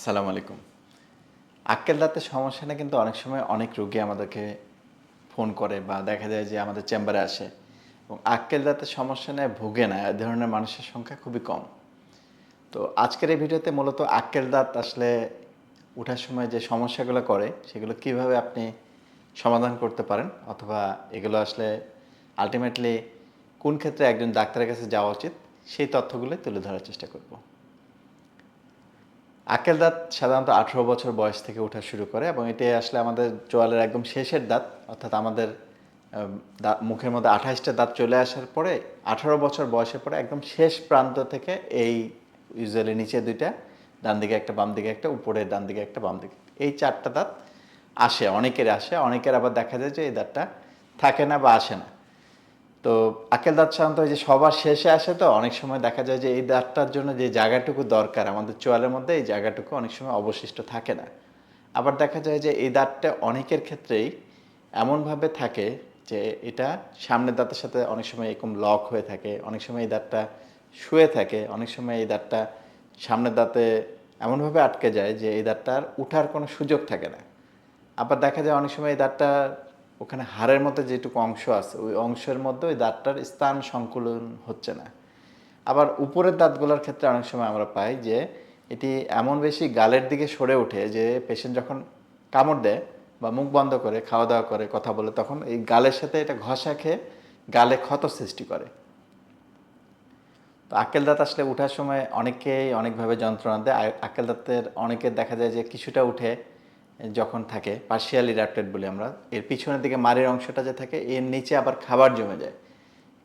আসসালামু আলাইকুম। আক্কেল দাঁতের সমস্যা নিয়ে কিন্তু অনেক সময় অনেক রোগী আমাদেরকে ফোন করে বা দেখা যায় যে আমাদের চেম্বারে আসে এবং আক্কেল দাঁতের সমস্যা নেয় ভুগে না, এ ধরনের মানুষের সংখ্যা খুবই কম। তো আজকের এই ভিডিওতে মূলত আক্কেল দাঁত আসলে ওঠার সময় যে সমস্যাগুলো করে, সেগুলো কীভাবে আপনি সমাধান করতে পারেন অথবা এগুলো আসলে আলটিমেটলি কোন ক্ষেত্রে একজন ডাক্তারের কাছে যাওয়া উচিত, সেই তথ্যগুলো তুলে ধরার চেষ্টা করব। আক্কেল দাঁত সাধারণত আঠেরো বছর বয়স থেকে ওঠা শুরু করে এবং এটি আসলে আমাদের চোয়ালের একদম শেষের দাঁত, অর্থাৎ আমাদের মুখের মধ্যে আঠাশটা দাঁত চলে আসার পরে, আঠারো বছর বয়সের পরে একদম শেষ প্রান্ত থেকে এই ইউজুয়ালি নিচে দুইটা, ডান দিকে একটা, বাম দিকে একটা উপরে ডান দিকে একটা, বাম দিকে এই চারটা দাঁত আসে, অনেকের আসে, অনেকের আবার দেখা যায় যে এই দাঁতটা থাকে না বা আসে না। তো আকেল দাঁত সাধারণত যে সবার শেষে আসে তো অনেক সময় দেখা যায় যে এই দাঁতটার জন্য যে জায়গাটুকু দরকার আমাদের চোয়ালের মধ্যে, এই জায়গাটুকু অনেক সময় অবশিষ্ট থাকে না। আবার দেখা যায় যে এই দাঁতটা অনেকের ক্ষেত্রেই এমনভাবে থাকে যে এটা সামনের দাঁতের সাথে অনেক সময় এরকম লক হয়ে থাকে, অনেক সময় এই দাঁতটা শুয়ে থাকে, অনেক সময় এই দাঁতটা সামনের দাঁতে এমনভাবে আটকে যায় যে এই দাঁতটার উঠার কোনো সুযোগ থাকে না। আবার দেখা যায় অনেক সময় এই দাঁতটা ওখানে হাড়ের মধ্যে যেটুকু অংশ আছে, ওই অংশের মধ্যে ওই দাঁতটার স্থান সংকুলন হচ্ছে না। আবার উপরের দাঁতগুলোর ক্ষেত্রে অনেক সময় আমরা পাই যে এটি এমন বেশি গালের দিকে সরে ওঠে যে পেশেন্ট যখন কামড় দেয় বা মুখ বন্ধ করে খাওয়া দাওয়া করে, কথা বলে, তখন এই গালের সাথে এটা ঘষা খেয়ে গালে ক্ষত সৃষ্টি করে। তো আক্কেল দাঁত আসলে ওঠার সময় অনেকেই অনেকভাবে যন্ত্রণা দেয়। আকেল দাঁতের অনেকের দেখা যায় যে কিছুটা উঠে যখন থাকে পার্শিয়াল ইরাপ্টেড বলি আমরা, এর পিছনের দিকে মাড়ির অংশটা যে থাকে, এর নিচে আবার খাবার জমে যায়।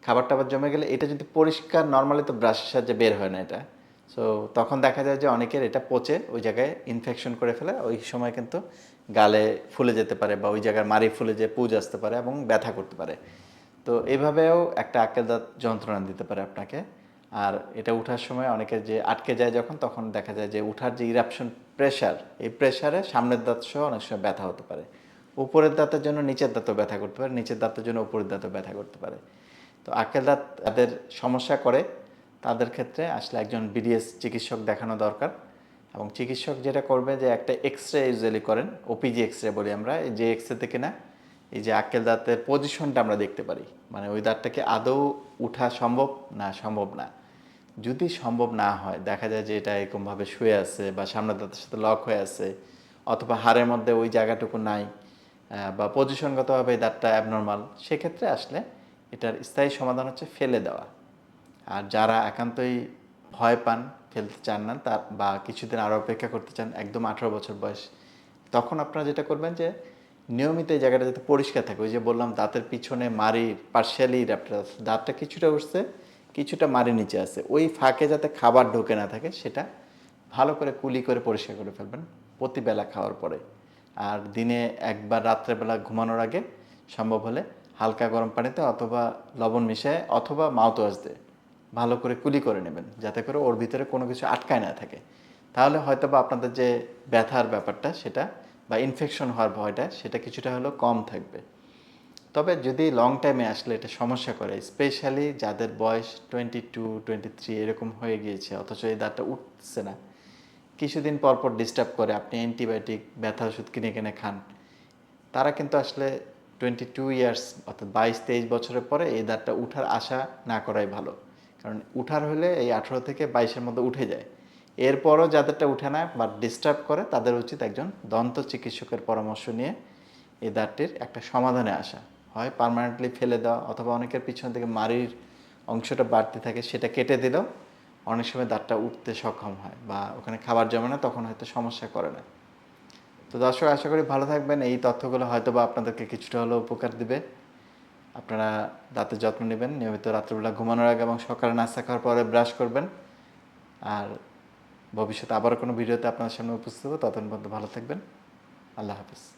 খাবার টাবার জমে গেলে এটা যদি পরিষ্কার নর্মালি তো ব্রাশের সাহায্যে বের হয় না এটা। সো তখন দেখা যায় যে অনেকের এটা পচে ওই জায়গায় ইনফেকশন করে ফেলে, ওই সময় কিন্তু গালে ফুলে যেতে পারে বা ওই জায়গার মারি ফুলে যে পুজ আসতে পারে এবং ব্যথা করতে পারে। তো এইভাবেও একটা আক্কেল দাঁত যন্ত্রণা দিতে পারে আপনাকে। আর এটা উঠার সময় অনেকের যে আটকে যায় যখন, তখন দেখা যায় যে উঠার যে ইরাপশন প্রেশার এই প্রেশারে সামনের দাঁত সহ অনেক সময় ব্যথা হতে পারে। উপরের দাঁতের জন্য নিচের দাঁতও ব্যথা করতে পারে, নিচের দাঁতের জন্য উপরের দাঁতও ব্যথা করতে পারে। তো আক্কেল দাঁত তাদের সমস্যা করে, তাদের ক্ষেত্রে আসলে একজন বিডিএস চিকিৎসক দেখানো দরকার। এবং চিকিৎসক যেটা করবে যে একটা এক্স রে ইউজুয়ালি করেন ওপিজি এক্স রে বলি আমরা, এই যে এক্স রে থেকে না এই যে আক্কেল দাঁতের পজিশনটা আমরা দেখতে পারি। মানে ওই দাঁতটাকে আদৌ উঠা সম্ভব না সম্ভব না। যদি সম্ভব না হয়, দেখা যায় যে এটা এরকমভাবে শুয়ে আছে বা সামনের দাঁতের সাথে লক হয়ে আছে, অথবা হাড়ের মধ্যে ওই জায়গাটুকু নাই বা পজিশনগতভাবে দাঁতটা অ্যাবনর্মাল সেক্ষেত্রে আসলে এটার স্থায়ী সমাধান হচ্ছে ফেলে দেওয়া। আর যারা একান্তই ভয় পান ফেলতে চান না, তার বা কিছুদিন আরও অপেক্ষা করতে চান, একদম আঠারো বছর বয়স, তখন আপনারা যেটা করবেন যে, নিয়মিত এই জায়গাটা যাতে পরিষ্কার থাকে। ওই যে বললাম, দাঁতের পিছনে মারি পার্শিয়ালি দাঁতটা কিছুটা উঠছে কিছুটা মারি নিচে আছে। ওই ফাঁকে যাতে খাবার ঢোকে না থাকে, সেটা ভালো করে কুলি করে পরিষ্কার করে ফেলবেন প্রতিবেলা খাওয়ার পরে। আর দিনে একবার রাত্রেবেলা ঘুমানোর আগে সম্ভব হলে হালকা গরম পানিতে অথবা লবণ মিশিয়ে অথবা ওয়াশ দিয়ে ভালো করে কুলি করে নেবেন, যাতে করে ওর ভিতরে কোনো কিছু আটকায় না থাকে। তাহলে হয়তো বা আপনাদের যে ব্যথার ব্যাপারটা, সেটা বা ইনফেকশন হওয়ার ভয়টা, সেটা কিছুটা হলেও কম থাকবে। তবে যদি লং টাইমে আসলে এটা সমস্যা করে স্পেশালি যাদের বয়স টোয়েন্টি টু টোয়েন্টি থ্রি এরকম হয়ে গিয়েছে, অথচ এই দাঁতটা উঠছে না, কিছুদিন পর পর ডিস্টার্ব করে, আপনি অ্যান্টিবায়োটিক ব্যথা ওষুধ কিনে কিনে খান, তারা কিন্তু আসলে টোয়েন্টি টু ইয়ার্স অর্থাৎ বাইশ, তেইশ বছরের পরে এই দাঁতটা উঠার আশা না করাই ভালো, কারণ উঠার হলে এই আঠেরো থেকে বাইশের মধ্যে উঠে যায়, এরপরও যাদেরটা উঠে না বা ডিস্টার্ব করে, তাদের উচিত একজন দন্ত চিকিৎসকের পরামর্শ নিয়ে এই দাঁতটির একটা সমাধানে আসা। হয় পার্মানেন্টলি ফেলে দেওয়া অথবা অনেকের পিছন থেকে মাড়ির অংশটা বাড়তে থাকে, সেটা কেটে দিলেও অনেক সময় দাঁতটা উঠতে সক্ষম হয় বা ওখানে খাবার জমে না, তখন হয়তো সমস্যা করে না। তো দর্শক, আশা করি ভালো থাকবেন। এই তথ্যগুলো হয়তো বা আপনাদেরকে কিছুটা হলেও উপকার দিবে। আপনারা দাঁতের যত্ন নেবেন, নিয়মিত রাত্রিবেলা ঘুমানোর আগে এবং সকালে নাস্তা খাওয়ার পরে ব্রাশ করবেন। আর ভবিষ্যতে আবার কোনো ভিডিওতে আপনার সামনে উপস্থিত হব। ততক্ষণ পর্যন্ত ভালো থাকবেন। আল্লাহ হাফিজ।